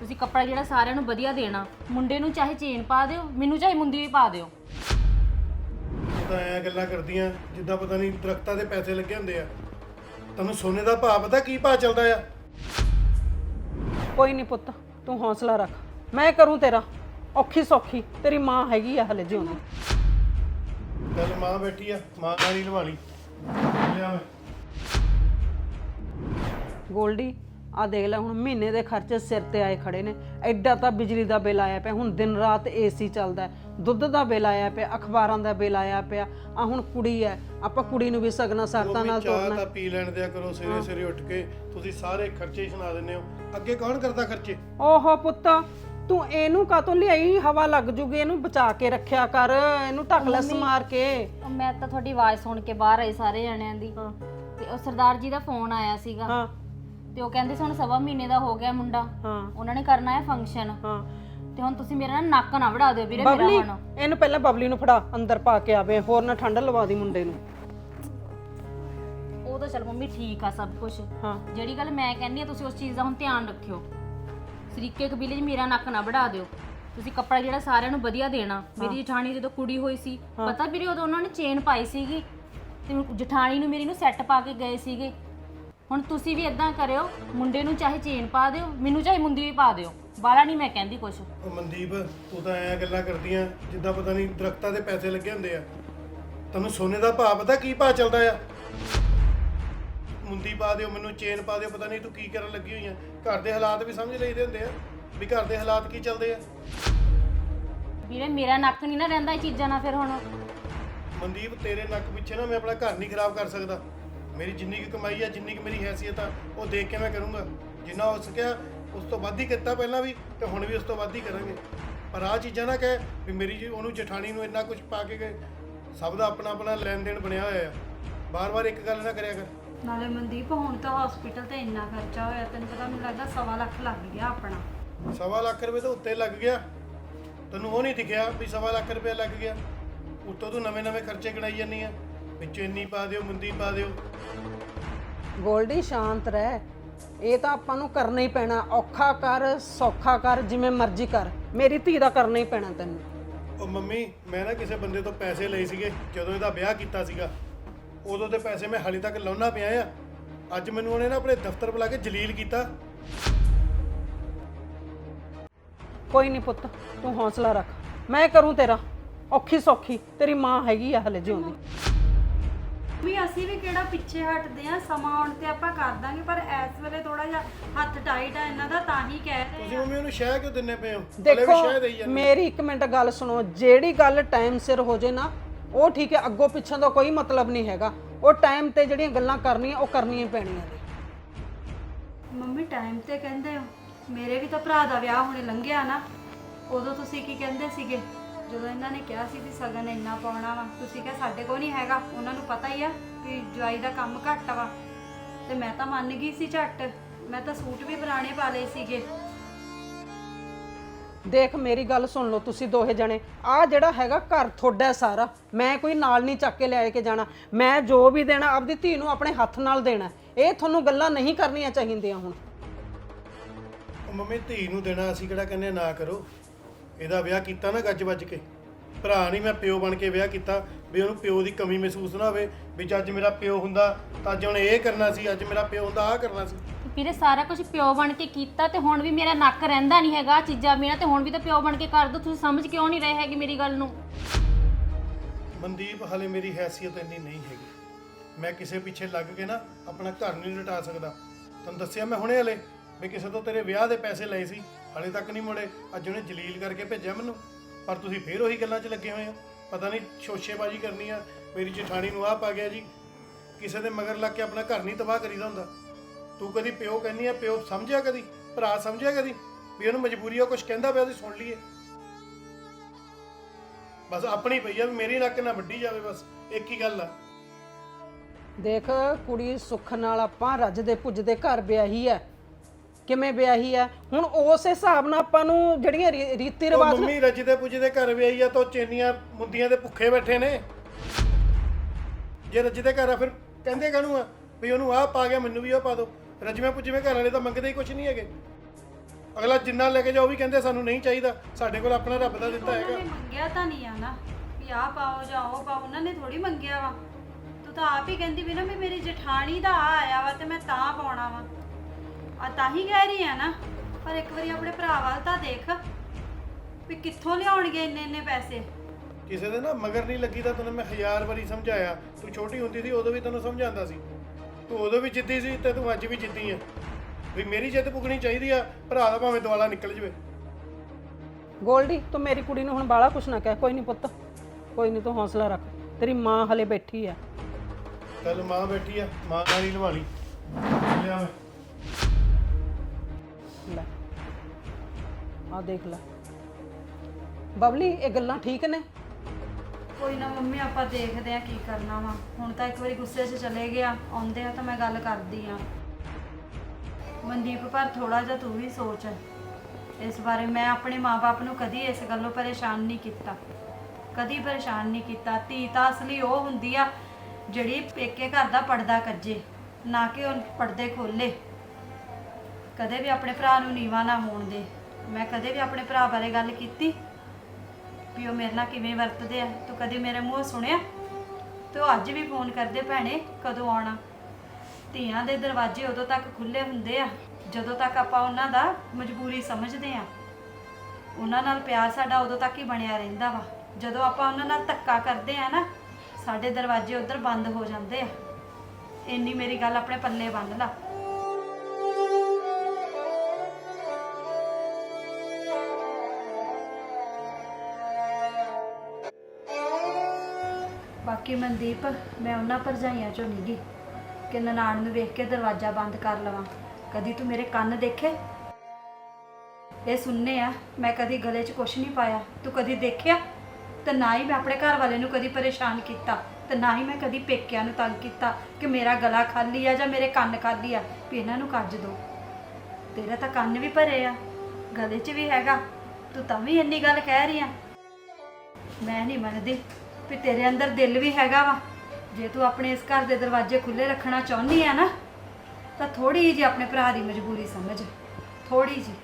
ਤੁਸੀਂ ਕੱਪੜਾ ਜਿਹੜਾ ਸਾਰਿਆਂ ਨੂੰ ਵਧੀਆ ਦੇਣਾ ਮੁੰਡੇ ਨੂੰ ਚਾਹੇ ਚੇਨ ਪਾ ਦਿਓ ਮੈਨੂੰ ਚਾਹੇ ਮੁੰਦੀ ਵੀ ਪਾ ਦਿਓ। ਤੂੰ ਐ ਗੱਲਾਂ ਕਰਦੀਆਂ ਜਿੱਦਾਂ ਪਤਾ ਨਹੀਂ ਦਰਖਤਾਂ ਦੇ ਪੈਸੇ ਲੱਗੇ ਹੁੰਦੇ ਆ। ਤੈਨੂੰ ਸੋਨੇ ਦਾ ਭਾਅ ਪਤਾ ਕੀ ਭਾਅ ਚੱਲਦਾ ਆ? ਕੋਈ ਨਹੀਂ ਪੁੱਤ ਤੂੰ ਹੌਸਲਾ ਰੱਖ। ਮੈਂ ਕਰੂੰ ਤੇਰਾ। ਔਖੀ ਸੌਖੀ ਤੇਰੀ ਮਾਂ ਹੈਗੀ ਆ ਹਲੇ ਜਿਉਂਦੀ। ਗੱਲ ਮਾਂ ਬੈਠੀ ਆ ਮਾਂ ਨਾਲ ਹੀ ਲਵਾ ਲਈ। ਲਿਆ ਮੈਂ। ਗੋਲਡੀ ਆ ਦੇਖ ਲੈ ਹੁਣ ਮਹੀਨੇ ਦੇ ਖਰਚੇ ਸਿਰ ਤੇ ਆਏ ਖੜੇ ਨੇ। ਐਡਾ ਤਾਂ ਬਿਜਲੀ ਦਾ ਬਿੱਲ ਆਇਆ ਪਿਆ ਹੁਣ ਦਿਨ ਰਾਤ ਏਸੀ ਚੱਲਦਾ ਹੈ, ਦੁੱਧ ਦਾ ਬਿੱਲ ਆਇਆ ਪਿਆ ਅਖਬਾਰਾਂ ਦਾ ਬਿੱਲ ਆਇਆ ਪਿਆ। ਆ ਹੁਣ ਕੁੜੀ ਹੈ ਆਪਾਂ ਕੁੜੀ ਨੂੰ ਵੀ ਸਗਨਾ ਸਰਤਾਂ ਨਾਲ ਚਾਹ ਤੋਰਨਾ ਤਾਂ ਪੀ ਲੈਣ ਦਿਆ ਕਰੋ ਸਵੇਰੇ ਸਵੇਰੇ ਉੱਠ ਕੇ ਤੁਸੀਂ ਸਾਰੇ ਖਰਚੇ ਹੀ ਸੁਣਾ ਦਿੰਦੇ ਹੋ। ਅੱਗੇ ਕੌਣ ਕਰਦਾ ਖਰਚੇ? ਓਹੋ ਪੁੱਤ ਤੂੰ ਇਹਨੂੰ ਕਾਤੋਂ ਲਿਆਈ? ਹਵਾ ਲੱਗ ਜੂਗੀ ਇਹਨੂੰ ਬਚਾ ਕੇ ਰੱਖਿਆ ਕਰ। ਇਹਨੂੰ ਢੱਕ ਲੈ ਸਮਾਰ ਕੇ। ਉਹ ਮੈਂ ਤਾਂ ਤੁਹਾਡੀ ਆਵਾਜ਼ ਸੁਣ ਕੇ ਬਾਹਰ ਆਈ ਸਾਰੇ ਜਣਿਆਂ ਦੀ। ਹਾਂ। ਤੇ ਉਹ ਸਰਦਾਰ ਜੀ ਦਾ ਫੋਨ ਆਇਆ ਸੀਗਾ। ਹਾਂ। ਤੇ ਉਹ ਕਹਿੰਦੇ ਸੀ ਹੁਣ ਸਵਾ ਮਹੀਨੇ ਦਾ ਹੋ ਗਿਆ ਮੁੰਡਾ। ਹਾਂ। ਉਹਨਾਂ ਨੇ ਕਰਨਾ ਹੈ ਫੰਕਸ਼ਨ ਹਾਂ। ਤੇ ਹੁਣ ਤੁਸੀਂ ਮੇਰਾ ਨਾ ਨੱਕ ਨਾ ਵੜਾ ਦਿਓ ਵੀਰੇ ਮੇਰਾ ਬਬਲੀ ਹੁਣ। ਇਹਨੂੰ ਪਹਿਲਾਂ ਬਬਲੀ ਨੂੰ ਫੜਾ ਅੰਦਰ ਪਾ ਕੇ ਆਵੇ ਹੋਰ ਨਾ ਠੰਡ ਲਵਾ ਦੀ ਮੁੰਡੇ ਨੂੰ। ਉਹ ਤਾਂ ਚਲ ਮੰਮੀ ਠੀਕ ਆ ਸਭ ਕੁਝ ਹਾਂ। ਜਿਹੜੀ ਗੱਲ ਮੈਂ ਕਹਿੰਦੀ ਆ ਤੁਸੀਂ ਉਸ ਚੀਜ਼ ਦਾ ਹੁਣ ਧਿਆਨ ਰੱਖਿਓ। ਸਰੀਕੇ ਕਬੀਲੇ 'ਚ ਮੇਰਾ ਨੱਕ ਨਾ ਵੜਾ ਦਿਓ। ਤੁਸੀਂ ਕੱਪੜਾ ਜਿਹੜਾ ਸਾਰਿਆਂ ਨੂੰ ਵਧੀਆ ਦੇਣਾ। ਮੇਰੀ ਜਠਾਣੀ ਜਦੋਂ ਕੁੜੀ ਹੋਈ ਸੀ ਪਤਾ ਵੀਰੇ ਉਦੋਂ ਉਹਨਾਂ ਨੇ ਚੇਨ ਪਾਈ ਸੀਗੀ। ਤੇ ਜਠਾਣੀ ਨੂੰ ਮੇਰੀ ਨੂੰ ਸੈੱਟ ਪਾ ਕੇ ਗਏ ਸੀਗੇ। ਹੁਣ ਤੁਸੀਂ ਵੀ ਇਦਾਂ ਕਰਿਓ ਮੁੰਡੇ ਨੂੰ ਚਾਹੇ ਚੇਨ ਪਾ ਦਿਓ ਮੈਨੂੰ ਚਾਹੇ ਮੁੰਦੀ ਵੀ ਪਾ ਦਿਓ। ਬਾਲਾ ਨਹੀਂ ਮੈਂ ਕਹਿੰਦੀ ਕੁਛ। ਉਹ ਮਨਦੀਪ ਤੂੰ ਤਾਂ ਐ ਗੱਲਾਂ ਕਰਦੀਆਂ ਜਿੱਦਾਂ ਪਤਾ ਨਹੀਂ ਦਰਖਤਾਂ ਦੇ ਪੈਸੇ ਲੱਗੇ ਹੁੰਦੇ ਆ। ਤੈਨੂੰ ਸੋਨੇ ਦਾ ਭਾਅ ਪਤਾ ਕੀ ਭਾਅ ਚੱਲਦਾ ਆ? ਮੁੰਦੀ ਪਾ ਦਿਓ ਮੈਨੂੰ ਚੇਨ ਪਾ ਦਿਓ ਪਤਾ ਨਹੀਂ ਤੂੰ ਕੀ ਕਰਨ ਲੱਗੀ ਹੋਈ ਆ। ਘਰ ਦੇ ਹਾਲਾਤ ਵੀ ਸਮਝ ਲਈਦੇ ਹੁੰਦੇ ਆ ਵੀ ਘਰ ਦੇ ਹਾਲਾਤ ਕੀ ਚੱਲਦੇ ਆ। ਵੀਰੇ ਮੇਰਾ ਨੱਕ ਨਹੀਂ ਨਾ ਰਹਿੰਦਾ ਇਹ ਚੀਜ਼ਾਂ ਨਾਲ ਫਿਰ ਹੁਣ। ਮਨਦੀਪ ਤੇਰੇ ਨੱਕ ਪਿੱਛੇ ਨਾ ਮੈਂ ਆਪਣਾ ਘਰ ਨਹੀਂ ਖਰਾਬ ਕਰ ਸਕਦਾ। ਮੇਰੀ ਜਿੰਨੀ ਕੁ ਕਮਾਈ ਆ ਜਿੰਨੀ ਕੁ ਮੇਰੀ ਹੈਸੀਅਤ ਆ ਉਹ ਦੇਖ ਕੇ ਮੈਂ ਕਰੂੰਗਾ। ਜਿੰਨਾ ਹੋ ਸਕਿਆ ਉਸ ਤੋਂ ਵੱਧ ਹੀ ਕੀਤਾ ਪਹਿਲਾਂ ਵੀ ਤੇ ਹੁਣ ਵੀ ਉਸ ਤੋਂ ਵੱਧ ਹੀ ਕਰਾਂਗੇ। ਪਰ ਆ ਚੀਜ਼ਾਂ ਨਾ ਕਹਿ ਵੀ ਮੇਰੀ ਜੀ ਉਹਨੂੰ ਜਠਾਣੀ ਨੂੰ ਇੰਨਾ ਕੁਝ ਪਾ ਕੇ ਗਏ। ਸਭ ਦਾ ਆਪਣਾ ਆਪਣਾ ਲੈਣ ਦੇਣ ਬਣਿਆ ਹੋਇਆ ਆ। ਬਾਰ-ਬਾਰ ਇੱਕ ਗੱਲ ਨਾ ਕਰਿਆ ਕਰ। ਨਾਲੇ ਮਨਦੀਪ ਹੁਣ ਤਾਂ ਹਸਪੀਟਲ ਤੇ ਇੰਨਾ ਖਰਚਾ ਹੋਇਆ ਤੈਨੂੰ ਪਤਾ ਮੈਨੂੰ ਲੱਗਦਾ ਸਵਾ ਲੱਖ ਲੱਗ ਗਿਆ ਆਪਣਾ। ਸਵਾ ਲੱਖ ਰੁਪਏ ਤੋਂ ਉੱਤੇ ਲੱਗ ਗਿਆ। ਤੈਨੂੰ ਉਹ ਨਹੀਂ ਦਿਖਿਆ ਵੀ ਸਵਾ ਲੱਖ ਰੁਪਏ ਲੱਗ ਗਿਆ। ਉੱਤੋਂ ਤੂੰ ਨਵੇਂ-ਨਵੇਂ ਖਰਚੇ ਗਣਾਈ ਜਾਂਦੀ ਆ। ਵਿੱਚ ਇੰਨੀ ਪਾ ਦਿਓ ਮੁੰਦੀ ਪਾ ਦਿਓ। ਗੋਲਡੀ ਸ਼ਾਂਤ ਰਹਿ। ਇਹ ਤਾਂ ਆਪਾਂ ਨੂੰ ਕਰਨਾ ਹੀ ਪੈਣਾ। ਔਖਾ ਕਰ ਸੌਖਾ ਕਰ ਜਿਵੇਂ ਮਰਜ਼ੀ ਕਰ। ਮੇਰੀ ਧੀ ਦਾ ਕਰਨਾ ਹੀ ਪੈਣਾ ਤੈਨੂੰ। ਉਹ ਮੰਮੀ ਮੈਂ ਨਾ ਕਿਸੇ ਬੰਦੇ ਤੋਂ ਪੈਸੇ ਲਏ ਸੀਗੇ ਜਦੋਂ ਇਹਦਾ ਵਿਆਹ ਕੀਤਾ ਸੀਗਾ। ਉਦੋਂ ਦੇ ਪੈਸੇ ਮੈਂ ਹਾਲੇ ਤੱਕ ਲਾਉਣਾ ਪਿਆ ਆ। ਅੱਜ ਮੈਨੂੰ ਉਹਨੇ ਨਾ ਆਪਣੇ ਦਫ਼ਤਰ ਬੁਲਾ ਕੇ ਜਲੀਲ ਕੀਤਾ। ਕੋਈ ਨਹੀਂ ਪੁੱਤ ਤੂੰ ਹੌਸਲਾ ਰੱਖ। ਮੈਂ ਕਰੂੰ ਤੇਰਾ। ਔਖੀ ਸੌਖੀ। ਤੇਰੀ ਮਾਂ ਹੈਗੀ ਆ ਹਲੇ ਜਿਉਂਦੀ। ਵੀ ਅਸੀਂ ਵੀ ਕਿਹੜਾ ਪਿੱਛੇ ਹਟਦੇ ਆ ਸਮਾਂ ਆਉਣ ਤੇ ਆਪਾਂ ਕਰ ਦਾਂਗੇ ਪਰ ਇਸ ਵੇਲੇ ਥੋੜਾ ਜਿਹਾ ਹੱਥ ਟਾਈਟ ਆ ਇਹਨਾਂ ਦਾ ਤਾਂ ਹੀ ਕਹਿ ਰਹੇ ਤੁਸੀਂ ਮੰਮੀ ਉਹਨੂੰ ਸ਼ਹਿ ਕਿਉਂ ਦਿੰਨੇ ਪਏ ਹੋ? ਹਲੇ ਵੀ ਦੇਖੋ ਸ਼ਹਿ ਦੇਈ ਜਾਂਦੇ। ਮੇਰੀ ਇੱਕ ਮਿੰਟ ਗੱਲ ਸੁਣੋ ਜਿਹੜੀ ਗੱਲ ਟਾਈਮ ਸਿਰ ਹੋ ਜੇ ਨਾ ਉਹ ਠੀਕ ਹੈ ਅੱਗੋਂ ਪਿੱਛੋਂ ਦਾ ਕੋਈ ਮਤਲਬ ਨਹੀਂ ਹੈਗਾ। ਉਹ ਟਾਈਮ ਤੇ ਜਿਹੜੀਆਂ ਗੱਲਾਂ ਕਰਨੀਆਂ ਉਹ ਕਰਨੀਆਂ ਹੀ ਪੈਣੀਆਂ ਨੇ। ਮੰਮੀ ਟਾਈਮ ਤੇ ਕਹਿੰਦੇ ਹੋ ਮੇਰੇ ਵੀ ਤਾਂ ਭਰਾ ਦਾ ਵਿਆਹ ਹੁਣੇ ਲੰਘਿਆ ਨਾ ਉਦੋਂ ਤੁਸੀਂ ਕੀ ਕਹਿੰਦੇ ਸੀਗੇ? ਜਦੋਂ ਇਹਨਾਂ ਨੇ ਕਿਹਾ ਸੀ ਵੀ ਸਗਨ ਇੰਨਾ ਪਾਉਣਾ ਵਾ ਤੁਸੀਂ ਕਿਹਾ ਸਾਡੇ ਕੋਲ ਨਹੀਂ ਹੈਗਾ ਉਹਨਾਂ ਨੂੰ ਪਤਾ ਹੀ ਆ ਕਿ ਜਵਾਈ ਦਾ ਕੰਮ ਘੱਟ ਵਾ। ਤੇ ਮੈਂ ਤਾਂ ਮੰਨ ਗਈ ਸੀ ਝੱਟ ਮੈਂ ਤਾਂ ਸੂਟ ਵੀ ਪੁਰਾਣੇ ਪਾ ਲਏ ਸੀਗੇ। ਦੇਖ ਮੇਰੀ ਗੱਲ ਸੁਣ ਲਓ ਤੁਸੀਂ ਦੋਹੇ ਜਣੇ। ਆ ਜਿਹੜਾ ਹੈਗਾ ਘਰ ਤੁਹਾਡਾ ਸਾਰਾ ਮੈਂ ਕੋਈ ਨਾਲ ਨਹੀਂ ਚੱਕ ਕੇ ਲੈ ਕੇ ਜਾਣਾ। ਮੈਂ ਜੋ ਵੀ ਦੇਣਾ ਆਪਦੀ ਧੀ ਨੂੰ ਆਪਣੇ ਹੱਥ ਨਾਲ ਦੇਣਾ ਇਹ ਤੁਹਾਨੂੰ ਗੱਲਾਂ ਨਹੀਂ ਕਰਨੀਆਂ ਚਾਹੀਦੀਆਂ ਹੁਣ। ਉਹ ਮੰਮੀ ਧੀ ਨੂੰ ਦੇਣਾ ਅਸੀਂ ਕਿਹੜਾ ਕਹਿੰਦੇ ਨਾ ਕਰੋ। ਇਹਦਾ ਵਿਆਹ ਕੀਤਾ ਨਾ ਗੱਜ ਵੱਜ ਕੇ। ਭਰਾ ਨਹੀਂ ਮੈਂ ਪਿਓ ਬਣ ਕੇ ਵਿਆਹ ਕੀਤਾ ਵੀ ਉਹਨੂੰ ਪਿਓ ਦੀ ਕਮੀ ਮਹਿਸੂਸ ਨਾ ਹੋਵੇ ਵੀ ਜੇ ਅੱਜ ਮੇਰਾ ਪਿਓ ਹੁੰਦਾ ਤਾਂ ਅੱਜ ਉਹਨੇ ਇਹ ਕਰਨਾ ਸੀ ਅੱਜ ਮੇਰਾ ਪਿਓ ਹੁੰਦਾ ਆਹ ਕਰਨਾ ਸੀ। ਵੀਰੇ ਸਾਰਾ ਕੁਝ ਪਿਓ ਬਣ ਕੇ ਕੀਤਾ ਤੇ ਹੁਣ ਵੀ ਮੇਰਾ ਨੱਕ ਰਹਿੰਦਾ ਨਹੀਂ ਹੈਗਾ ਚੀਜ਼ਾਂ ਮੇਰਾ ਤੇ ਹੁਣ ਵੀ ਤਾਂ ਪਿਓ ਬਣ ਕੇ ਕਰ ਦੋ ਤੁਸੀਂ ਸਮਝ ਕਿਉਂ ਨਹੀਂ ਰਹੇ ਹੈਗੇ ਮੇਰੀ ਗੱਲ ਨੂੰ? ਮਨਦੀਪ ਹਲੇ ਮੇਰੀ ਹੈਸੀਅਤ ਇੰਨੀ ਨਹੀਂ ਹੈਗੀ। ਮੈਂ ਕਿਸੇ ਪਿੱਛੇ ਲੱਗ ਕੇ ਨਾ ਆਪਣਾ ਘਰ ਨਹੀਂ ਲਟਾ ਸਕਦਾ। ਤੁਹਾਨੂੰ ਦੱਸਿਆ ਮੈਂ ਹੁਣੇ ਹਲੇ? ਵੀ ਕਿਸੇ ਤੋਂ ਤੇਰੇ ਵਿਆਹ ਦੇ ਪੈਸੇ ਲਏ ਸੀ, ਹਲੇ ਤੱਕ ਨਹੀਂ ਮੁੜੇ, ਅੱਜ ਉਹਨੇ ਜਲੀਲ ਕਰਕੇ ਭੇਜਿਆ ਮੈਨੂੰ। ਪਰ ਤੁਸੀਂ ਫੇਰ ਉਹੀ ਗੱਲਾਂ 'ਚ ਲੱਗੇ ਹੋਏ ਹੋ। ਪਤਾ ਨਹੀਂ ਸ਼ੋਸ਼ੇਬਾਜ਼ੀ ਕਰਨੀ ਆ, ਮੇਰੀ ਜਠਾਣੀ ਨੂੰ ਆਹ ਪਾ ਗਿਆ ਜੀ। ਕਿਸੇ ਦੇ ਮਗਰ ਲੱਗ ਕੇ ਆਪਣਾ ਘਰ ਨਹੀਂ ਤਬਾਹ ਕਰੀਦਾ ਹੁੰਦਾ। ਤੂੰ ਕਦੀ ਪਿਓ ਕਹਿੰਦੀ ਆ, ਪਿਓ ਸਮਝਿਆ ਕਦੀ? ਭਰਾ ਸਮਝਿਆ ਕਦੀ? ਵੀ ਉਹਨੂੰ ਮਜਬੂਰੀ ਆ ਕੁਝ ਕਹਿੰਦਾ ਪਿਆ ਉਹਦੀ ਸੁਣ ਲਈਏ। ਬਸ ਆਪਣੀ ਪਈ ਆ ਵੀ ਮੇਰੀ ਨੱਕ ਨਾ ਵੱਡੀ ਜਾਵੇ ਬਸ, ਇੱਕ ਹੀ ਗੱਲ ਆ। ਦੇਖ, ਕੁੜੀ ਸੁੱਖ ਨਾਲ ਆਪਾਂ ਰੱਜਦੇ ਪੁੱਜਦੇ ਘਰ ਵਿਆਹੀ ਹੈ ਕਿਵੇਂ ਵਿਆਹੀ ਹੈ ਹੁਣ ਉਸ ਹਿਸਾਬ ਨਾਲ ਆਪਾਂ ਨੂੰ ਜਿਹੜੀਆਂ ਰੀ- ਰੀਤੀ ਉਹ ਰਿਵਾਜ ਮੰਮੀ ਰੱਜਦੇ ਪੁੱਜਦੇ ਘਰ ਵੀ ਆਈ ਆ ਤਾਂ ਉਹ ਚੇਨੀਆਂ ਮੁੰਦੀਆਂ ਦੇ ਭੁੱਖੇ ਬੈਠੇ ਨੇ। ਜੇ ਰੱਜਦੇ ਘਰ ਆ ਫਿਰ ਕਹਿੰਦੇ ਕਾਹਨੂੰ ਆ? ਵੀ ਉਹਨੂੰ ਆਹ ਪਾ ਗਿਆ ਮੈਨੂੰ ਵੀ ਉਹ ਪਾ ਦਿਓ ਰੱਜਵੇਂ ਪੁੱਜਵੇਂ ਘਰ ਵਾਲੇ ਤਾਂ ਮੰਗਦੇ ਹੀ ਕੁਝ ਨਹੀਂ ਹੈਗੇ। ਅਗਲਾ ਜਿੰਨਾ ਲੈ ਕੇ ਜਾਓ ਉਹ ਵੀ ਕਹਿੰਦੇ ਸਾਨੂੰ ਨਹੀਂ ਚਾਹੀਦਾ। ਸਾਡੇ ਕੋਲ ਆਪਣਾ ਰੱਬ ਦਾ ਦਿੱਤਾ ਉਹਨਾਂ ਹੈਗਾ ਨੇ ਮੰਗਿਆ ਤਾਂ ਨਹੀਂ ਆ ਨਾ। ਵੀ ਆਹ ਪਾਓ ਜਾਂ ਉਹ ਪਾਓ ਉਹਨਾਂ ਨੇ ਥੋੜੀ ਮੰਗਿਆ ਵਾ। ਤੂੰ ਤਾਂ ਆਪ ਹੀ ਕਹਿੰਦੀ ਵੀ ਨਾ ਵੀ ਮੇਰੀ ਜਠਾਣੀ ਦਾ ਆ ਆਇਆ ਵਾ ਤੇ ਮੈਂ ਤਾਂ ਪਾਉਣਾ ਵਾ। ਆ ਤਾਂ ਹੀ ਕਹਿ ਰਹੀ ਆ ਨਾ। ਪਰ ਇੱਕ ਵਾਰੀ ਆਪਣੇ ਭਰਾ ਵੱਲ ਤਾਂ ਦੇਖ ਵੀ ਕਿੱਥੋਂ ਲਿਆਉਣਗੇ ਇੰਨੇ ਇੰਨੇ ਪੈਸੇ। ਕਿਸੇ ਦੇ ਨਾ ਮਗਰ ਨਹੀਂ ਲੱਗੀ ਤਾਂ ਤੈਨੂੰ ਮੈਂ ਹਜ਼ਾਰ ਵਾਰੀ ਸਮਝਾਇਆ। ਤੂੰ ਛੋਟੀ ਹੁੰਦੀ ਸੀ ਉਦੋਂ ਵੀ ਤੈਨੂੰ ਸਮਝਾਉਂਦਾ ਸੀ। ਤੂੰ ਉਦੋਂ ਵੀ ਜਿੱਦੀ ਸੀ ਤੇ ਤੂੰ ਅੱਜ ਵੀ ਜਿੱਦੀ ਹੈ ਵੀ ਮੇਰੀ ਜਿੱਦ ਪੁੱਗਣੀ ਚਾਹੀਦੀ ਆ ਭਰਾ ਦਾ ਭਾਵੇਂ ਦਵਾਲਾ ਨਿਕਲ ਜਵੇ। ਗੋਲਡੀ ਤੂੰ ਮੇਰੀ ਕੁੜੀ ਨੂੰ ਹੁਣ ਬਾਲਾ ਕੁਛ ਨਾ ਕਹਿ। ਕੋਈ ਨਹੀਂ ਪੁੱਤ ਕੋਈ ਨਹੀਂ ਤੂੰ ਹੌਸਲਾ ਰੱਖ। ਤੇਰੀ ਮਾਂ ਹਲੇ ਬੈਠੀ ਆ। ਕੱਲ ਮਾਂ ਬੈਠੀ ਆ ਮਾਂ ਨਾਲ ਹੀ ਲਈ। ਲਿਆ ਮੈਂ। ਲੈ। ਆ ਦੇਖ ਲੈ। ਬਬਲੀ, ਇਹ ਗੱਲਾਂ ਠੀਕ ਨੇ? ਕੋਈ ਨਾ ਮੰਮੀ, ਆਪਾਂ ਦੇਖਦੇ ਆ ਕੀ ਕਰਨਾ ਵਾ। ਹੁਣ ਤਾਂ ਇੱਕ ਵਾਰੀ ਗੁੱਸੇ 'ਚ ਚਲੇ ਗਿਆ। ਆਉਂਦੇ ਆ ਤਾਂ ਮੈਂ ਗੱਲ ਕਰਦੀ ਆ ਮਨਦੀਪ, ਪਰ ਥੋੜਾ ਜਿਹਾ ਤੂੰ ਵੀ ਸੋਚ। ਇਸ ਬਾਰੇ ਮੈਂ ਆਪਣੇ ਮਾਪੇ ਨੂੰ ਕਦੀ ਇਸ ਗੱਲੋਂ ਪਰੇਸ਼ਾਨ ਨਹੀਂ ਕੀਤਾ। ਕਦੀ ਪਰੇਸ਼ਾਨ ਨਹੀਂ ਕੀਤਾ। ਧੀ ਤਾਂ ਅਸਲੀ ਉਹ ਹੁੰਦੀ ਆ ਜਿਹੜੀ ਪੇਕੇ ਘਰ ਦਾ ਪਰਦਾ ਕੱਜੇ, ਨਾ ਕਿ ਉਹ ਪਰਦੇ ਖੋਲੇ ਕਦੇ ਵੀ ਆਪਣੇ ਭਰਾ ਨੂੰ ਨੀਵਾ ਨਾ ਹੋਣ ਦੇ। ਮੈਂ ਕਦੇ ਵੀ ਆਪਣੇ ਭਰਾ ਬਾਰੇ ਗੱਲ ਕੀਤੀ ਵੀ ਉਹ ਮੇਰੇ ਨਾਲ ਕਿਵੇਂ ਵਰਤਦੇ ਆ। ਤੂੰ ਕਦੇ ਮੇਰੇ ਮੂੰਹੋਂ ਸੁਣਿਆ? ਤੂੰ ਅੱਜ ਵੀ ਫੋਨ ਕਰਦੇ ਭੈਣੇ, ਕਦੋਂ ਆਉਣਾ? ਧੀਆਂ ਦੇ ਦਰਵਾਜ਼ੇ ਉਦੋਂ ਤੱਕ ਖੁੱਲੇ ਹੁੰਦੇ ਆ, ਜਦੋਂ ਤੱਕ ਆਪਾਂ ਉਹਨਾਂ ਦਾ ਮਜਬੂਰੀ ਸਮਝਦੇ ਆ। ਉਹਨਾਂ ਨਾਲ ਪਿਆਰ ਸਾਡਾ ਉਦੋਂ ਤੱਕ ਹੀ ਬਣਿਆ ਰਹਿੰਦਾ ਵਾ। ਜਦੋਂ ਆਪਾਂ ਉਹਨਾਂ ਨਾਲ ਧੱਕਾ ਕਰਦੇ ਆ ਨਾ, ਸਾਡੇ ਦਰਵਾਜ਼ੇ ਉਧਰ ਬੰਦ ਹੋ ਜਾਂਦੇ ਆ। ਇੰਨੀ ਮੇਰੀ ਗੱਲ ਆਪਣੇ ਪੱਲੇ ਬੰਨ ਲਾ। ਬਾਕੀ ਮਨਦੀਪ, ਮੈਂ ਉਹਨਾਂ ਭਰਜਾਈਆਂ ਚੋਂ ਨਹੀਂ ਗੀ ਕਿ ਨਨਾਣ ਨੂੰ ਵੇਖ ਕੇ ਦਰਵਾਜ਼ਾ ਬੰਦ ਕਰ ਲਵਾਂ। ਕਦੀ ਤੂੰ ਮੇਰੇ ਕੰਨ ਦੇਖੇ? ਇਹ ਸੁਣਨੇ ਆ, ਮੈਂ ਕਦੀ ਗਲੇ 'ਚ ਕੁਛ ਨਹੀਂ ਪਾਇਆ। ਤੂੰ ਕਦੀ ਦੇਖਿਆ? ਤੇ ਨਾ ਹੀ ਮੈਂ ਆਪਣੇ ਘਰ ਵਾਲੇ ਨੂੰ ਕਦੀ ਪਰੇਸ਼ਾਨ ਕੀਤਾ, ਤੇ ਨਾ ਹੀ ਮੈਂ ਕਦੀ ਪੇਕਿਆਂ ਨੂੰ ਤੰਗ ਕੀਤਾ ਕਿ ਮੇਰਾ ਗਲਾ ਖਾਲੀ ਆ ਜਾਂ ਮੇਰੇ ਕੰਨ ਖਾਲੀ ਆ, ਵੀ ਇਹਨਾਂ ਨੂੰ ਕੱਜ ਦੋ। ਤੇਰਾ ਤਾਂ ਕੰਨ ਵੀ ਭਰੇ ਆ, ਗਲੇ 'ਚ ਵੀ ਹੈਗਾ। ਤੂੰ ਤਾਂ ਵੀ ਇੰਨੀ ਗੱਲ ਕਹਿ ਰਹੀ ਆ। ਮੈਂ ਨਹੀਂ ਮੰਨਦੀ। ਵੀ ਤੇਰੇ ਅੰਦਰ ਦਿਲ ਵੀ ਹੈਗਾ ਵਾ। ਜੇ ਤੂੰ ਆਪਣੇ ਇਸ ਘਰ ਦੇ ਦਰਵਾਜ਼ੇ ਖੁੱਲੇ ਰੱਖਣਾ ਚਾਹੁੰਦੀ ਆ ਨਾ, ਤਾਂ ਥੋੜੀ ਜਿਹੀ ਆਪਣੇ ਭਰਾ ਦੀ ਮਜਬੂਰੀ ਸਮਝ। ਥੋੜੀ ਜਿਹੀ।